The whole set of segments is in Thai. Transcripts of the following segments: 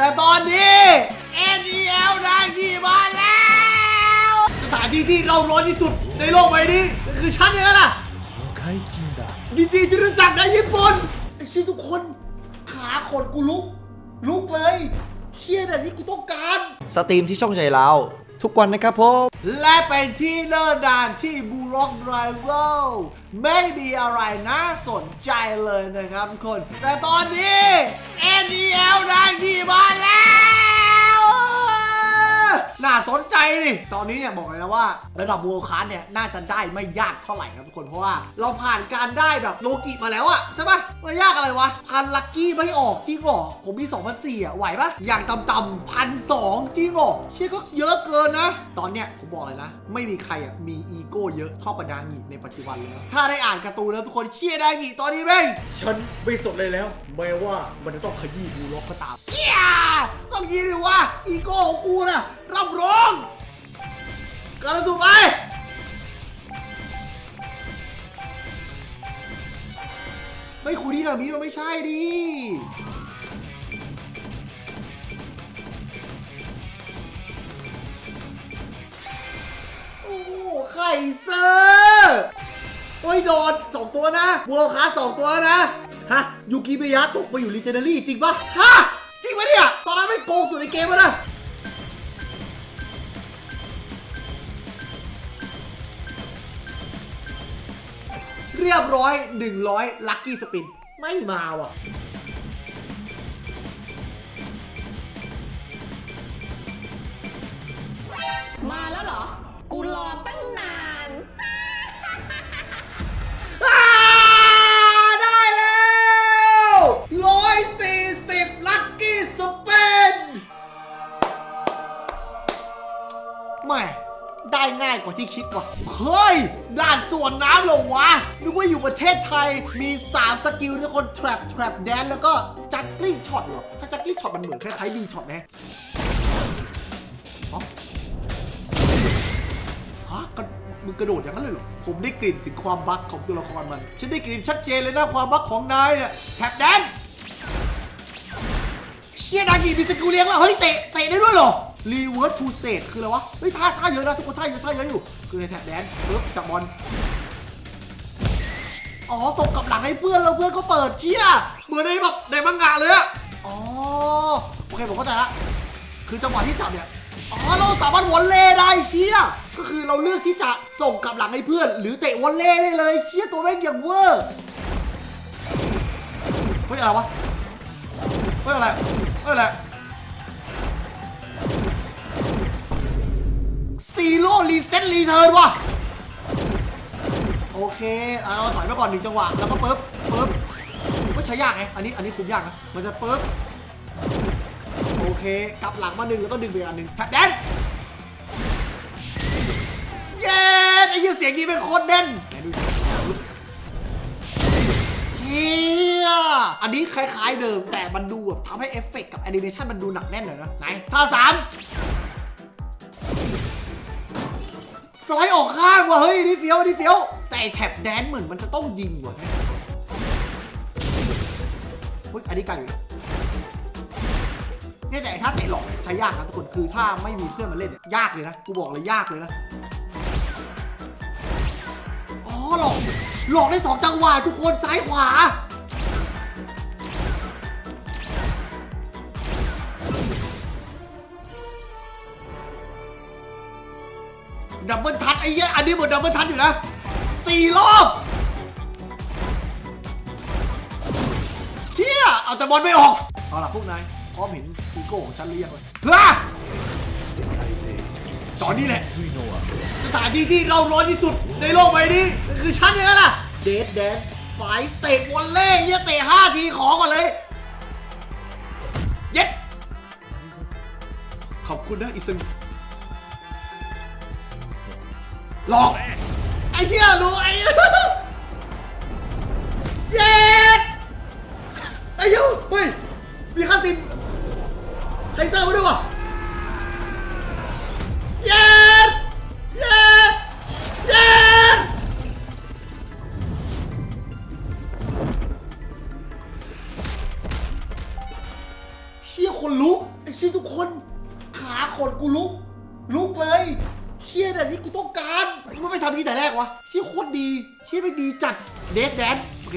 แต่ตอนนี้ NEL นางที่มาแล้ว สถานที่ที่เราร้อนที่สุดในโลกใบนี้คือชั้นยังไงล่ะยินดีที่รู้จักนะญี่ปุ่นไอ้ชื่อทุกคน ขาขนกูลุก ลุกเลย เชียร์อะไรที่กูต้องการ สตรีมที่ช่องใจเรา ทุกวันนะครับผมและเป็นที่เนินดานที่บูร็อกไดรเวลไม่มีอะไรน่าสนใจเลยนะครับทุกคน แต่ตอนนี้ NEL นางกีมาแล้ว น่าสนใจดิตอนนี้เนี่ยบอกเลยนะว่า ระดับ World Class เนี่ยน่าจะได้ไม่ยากเท่าไหร่ครับทุกคนเพราะว่าเราผ่านการได้แบบโลกิมาแล้วอะใช่ปะไม่ยากอะไรวะพันลักกี้ไม่ออกจริงเหรอผมมี2 0 0อะไหวปะอย่างต่ำๆพันสองจริงเหรอเชี่ยก็เยอะเกินนะ ตอนเนี้ยผมบอกเลยนะ ไม่มีใครอะมีอีโก้เยอะเท่าปดางิในปัจจุบันแล้วถ้าได้อ่านการ์ตูนแล้วทุกคนเชี่ยดางิตอนนี้แม่งฉันไม่สนเลยแล้วแม้ว่ามันจะต้องขยี้บูล็อกก็ตามเชี่ยต้องยีดิว่าอีโก้ของกูนะรับรองกระสุนไปไม่คูนี่นะมีมันไม่ใช่ดิโอ้ไข่เซอร์โอ้ยโดนสองตัวนะบัวคาสองตัวนะ ฮะ ยูกิเบยะตกมาอยู่ลีเจนดารี่จริงปะฮะ จริงปะเนี่ย ตอนนั้นไม่โกงสุดในเกมแล้วนะ รียบร้อย 100 ลัคกี้สปิน ไม่มาว่ะ ด่านส่วนน้ำเหรอวะ นึกว่าอยู่ประเทศไทย มี 3 สกิลทุกคน trap trap dance แล้วก็จักกิ้งช็อตเหรอ ถ้าจักกิ้งช็อตมันเหมือนคล้ายๆบีช็อตนะฮะกระมึงกระโดดอย่างนั้นเลยเหรอ ผมได้กลิ่นถึงความบั๊กของตัวละครมัน ฉันได้กลิ่นชัดเจนเลยนะความบั๊กของนายเนี่ยแท็บแดนเชี่ยนากีมีสกิลเลี้ยงแล้วเฮ้ยเตะเตะได้ด้วยเหรอ reverse to state คืออะไรวะ เฮ้ยท่าท่าเยอะนะทุกคนท่าเยอะท่าเยอะอยู่ คือในแท็บแดนปึ๊บจับบอล อ๋อส่งกลับหลังให้เพื่อนแล้วเพื่อนก็เปิดเชี่ยเหมือนในแบบในมังงะเลยอะอ๋อโอเคผมเข้าใจละคือจังหวะที่จับเนี่ย อ๋อเราสามารถวอลเล่ได้เชี่ยก็คือเราเลือกที่จะส่งกลับหลังให้เพื่อน หรือเตะวอลเล่ได้เลยเชี่ยตัวแม่งอย่างเวอร์เฮ้ยอะไรวะเฮ้ยอะไรเฮ้ยอะไร ซีโร่รีเซ็ตรีเทิร์นว่ะโอเคเราถอยมาก่อนหนึ่งจังหวะแล้วก็ปึ๊บปึ๊บก็ใช้ยากไงอันนี้อันนี้คุมยากนะมันจะปึ๊บโอเคกลับหลังมาหนึ่งแล้วก็ดึงไปอันหนึ่งแท็บแดนเย้ไอ้เหี้ยเสียงกี้เป็นโคตรเด่นไหนดูเชี่ยอันนี้คล้ายๆเดิมแต่มันดูแบบทำให้เอฟเฟกต์กับแอนิเมชันมันดูหนักแน่นหน่อยนะไหนท่าสาม สไลด์ออกข้างว่ะเฮ้ยนี่เฟี้ยวนี่เฟี้ยว แต่ไอ้แท็บแดนเหมือนมันจะต้องยิงว่ะเฮ้ยอันนี้ไกลอยู่นะเนี่ยแต่ถ้าเตะหลอกใช้ยากนะทุกคนคือถ้าไม่มีเพื่อนมาเล่นเนี่ยยากเลยนะกูบอกเลยยากเลยนะอ๋อหลอกหลอกได้สองจังหวะทุกคนซ้ายขวา ไอ้แย่อันนี้หมดดับเบิลทันอยู่นะสี่รอบเทียเอาแต่บอลไม่ออก เอาล่ะพวกนายพร้อมเห็นอีโก้ของฉันเรือยังเลยเฮ้ยตอนนี้แหละ สถานที่ที่เราร้อนที่สุดในโลกใบนี้ คือฉันยังไงล่ะเดดแดนฝ่ายเตะวอลเล่เยี่ยเตะห้าทีขอก่อนเลย เย็ดขอบคุณนะอิซึง หลอก ไอ้เชี่ยรู้ไอ้เย็ดไอ้ยูเฮ้ย มีคาสินไคเซอร์มาด้วยวะเย็ดเย็ดเย็ดเชี่ยคนลุก ไอ้เชี่ยทุกคน ขาขนกูลุก ลุกเลย เชี่ยเนี่ยนี้กูต้องการมันไม่ทำที่แต่แรกวะเชี่ยโคตรดีเชี่ยไม่ดีจัดเดสแดนโอเค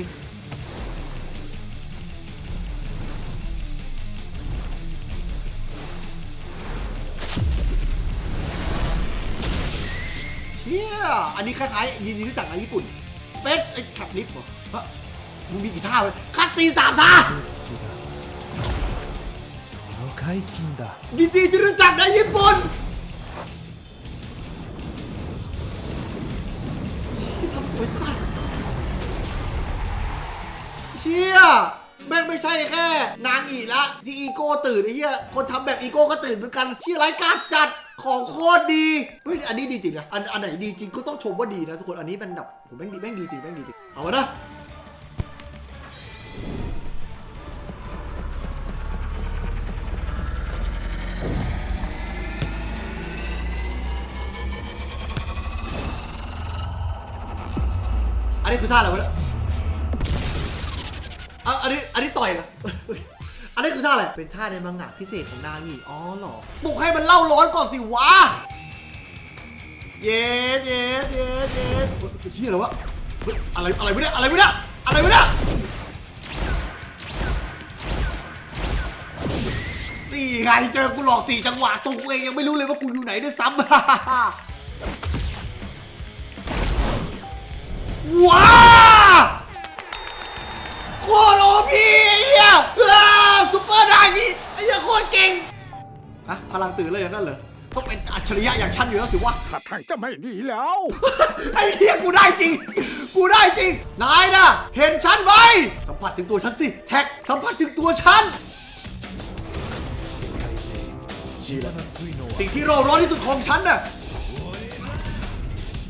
เชี่ยอันนี้คล้ายๆยินดีรู้จักในญี่ปุ่นสเปซไอ้ขับลิฟต์เหรอะมึงมีกี่ท่าเลยคัสซีสามท่ายินดีที่รู้จักในญี่ปุ่น แม่งไม่ใช่แค่นางอีละ ที่อีโก้ตื่นไอ้เหี้ยคนทำแบบอีโก้ก็ตื่นเหมือนกันเชี่ยรการจัดของโคตรดีเฮ้ยอันนี้ดีจริงนะอันอันไหนดีจริงก็ต้องชมว่าดีนะทุกคนอันนี้เป็นแบบผมแม่งดีแม่งดีจริงแม่งดีจริงเอาวะนะอันนี้คือท่าอะไรวะเนี่ย เอาอันนี้อันนี้ต่อยเหรออันนี้คือท่าอะไร เป็นท่าในมังงะพิเศษของนางนี่อ๋อเหรอปลุกให้มันเล่าร้อนก่อนสิวะ เย็ดเย็ดเย็ดเย็ดเฮียอะไรวะเฮ้ยอะไรอะไรวะเนี่ยอะไรวะเนี่ยอะไรวะเนี่ยนี่ไงเจอกูหลอกสี่จังหวะตัวกูเองยังไม่รู้เลยว่ากูอยู่ไหนด้วยซ้ำ ว้า โคตรโอพีเฮียซูเปอร์ดานี่ไอ้เฮียโคตรเก่งฮะพลังตื่นเลยอย่างนั้นเหรอต้องเป็นอัจฉริยะอย่างฉันอยู่แล้วสิวะขัดทางจะไม่ดีแล้ว ไอ้เฮียกูได้จริง กูได้จริง นายนะเห็นฉันไหมสัมผัสถึงตัวฉันสิ แท็กสัมผัสถึงตัวฉันสิ่งที่รอร้อนที่สุดของฉันน่ะ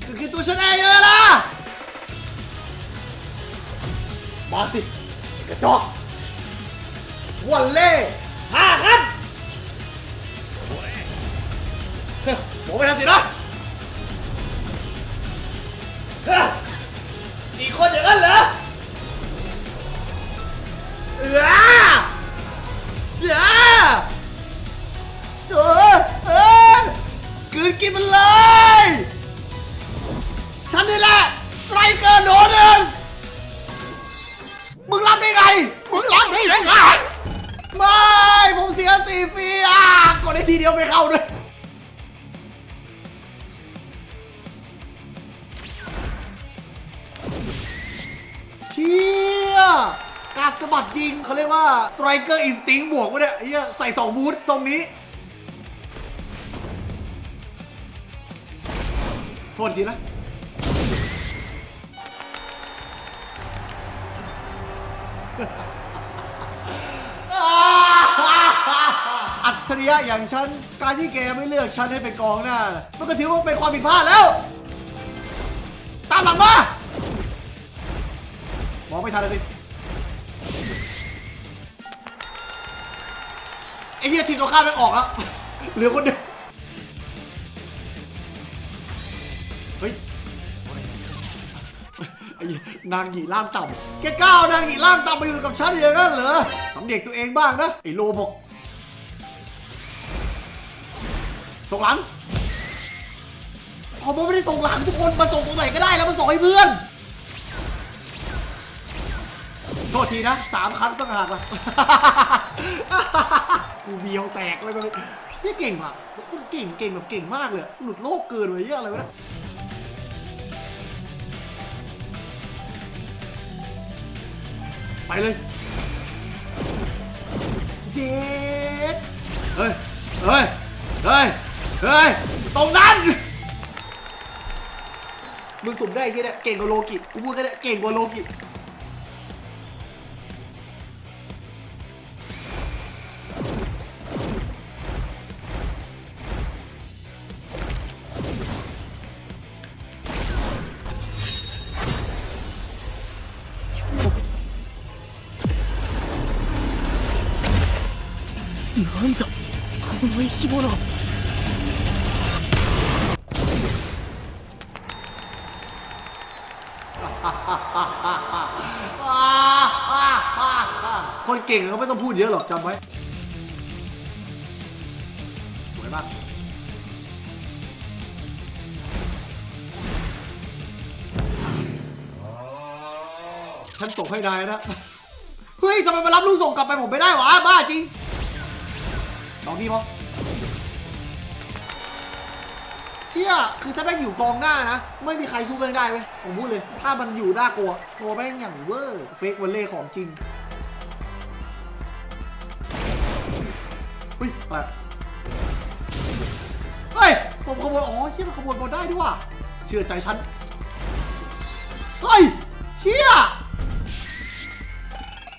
ก็คือตัวฉันเองเลยล่ะมาสิ กระจอกวันเล่ห้าขั้นเฮ้ยบอกไม่ทันสินะเฮ้ยอีกคนอย่างนั้นเหรอเออเสียเออเออกืนกินมันเลย ฉันนี่แหละสไตรเกอร์โนหนึ่ง มึงรับได้ไง มึงรับได้ไงไม่ผมเสียตีฟรีอะกดได้ทีเดียวไม่เข้าด้วยเชี่ยการสะบัดยิงเขาเรียกว่า Striker Instinct บวกวะเนี่ยเหี้ยใส่สองบูททรงนี้ โทษทีนะ อัจฉริยะอย่างฉัน การที่แกไม่เลือกฉันให้เป็นกองหน้า มันก็ถือว่าเป็นความผิดพลาดแล้ว ตามหลังมามองไม่ทันเลยสิไอ้เฮียทีมตรงข้ามไม่ออกแล้วเหลือคนเดียว นางหยีล่ามต่ำแกก้าวนางหยีล่ามต่ำมาอยู่กับฉันอย่างนั้นเหรอสำเนียกตัวเองบ้างนะไอ้โลบอกส่งหลังพอมันไม่ได้ส่งหลังทุกคนมาส่งตรงไหนก็ได้แล้วมันส่งให้เพื่อน โทษทีนะสามครั้งต้องหักว่ะกูเบียวแตกเลยตอนนี้เก่งว่ะคุณเก่งเก่งแบบเก่งมากเลย หลุดโลกเกินไปเยอะอะไรวะเนี่ย ไปเลย เย็ดเฮ้ย เฮ้ย เฮ้ย เฮ้ย ตรงนั้น มึงสุ่มได้แค่เนี้ยเก่งกว่าโลกิ กูพูดแค่เนี้ยเก่งกว่าโลกิ なんだこの生き物 คนเก่งเขาไม่ต้องพูดเยอะหรอกจำไว้ บ้างฉันส่งให้นายนะ เฮ้ยทำไมมารับลูกส่งกลับไปผมไม่ได้วะบ้าจริง สองทีพอเชี่ยคือถ้าแม่งอยู่กองหน้านะ ไม่มีใครสู้แม่งได้เว้ยผมพูดเลย ถ้ามันอยู่น่ากลัว ตัวแม่งอย่างเวอร์เฟกวันเล่ของจริงเฮ้ยอะไรเฮ้ย ผมขโมยอ๋อเชี่ยมันขโมยบอลได้ด้วยว่ะเชื่อใจฉัน เฮ้ยเชี่ย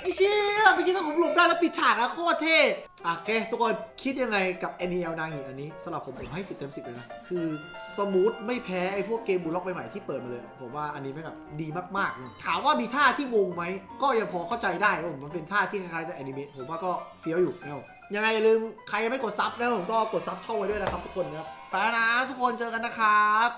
ไอ้เชี่ยเมื่อกี้ถ้าผมหลบได้แล้วปิดฉากแล้วโคตรเท่ โอเคทุกคนคิดยังไงกับ NEL นางหญิงอันนี้สำหรับผมผมให้ 10 เต็ม 10 เลยนะ คือสมูทไม่แพ้ไอ้พวกเกมบูลล็อกใหม่ๆที่เปิดมาเลย ผมว่าอันนี้แม่งแบบดีมากๆ ถามว่ามีท่าที่งงไหม ก็ยังพอเข้าใจได้ผมมันเป็นท่าที่คล้ายๆกับแอนิเมะผมว่าก็เฟี้ยวอยู่นะครับยังไงอย่าลืมใครยังไม่กดซับนะผมก็กดซับช่องไว้ด้วยนะครับทุกคนนะครับไปนะทุกคนเจอกันนะครับ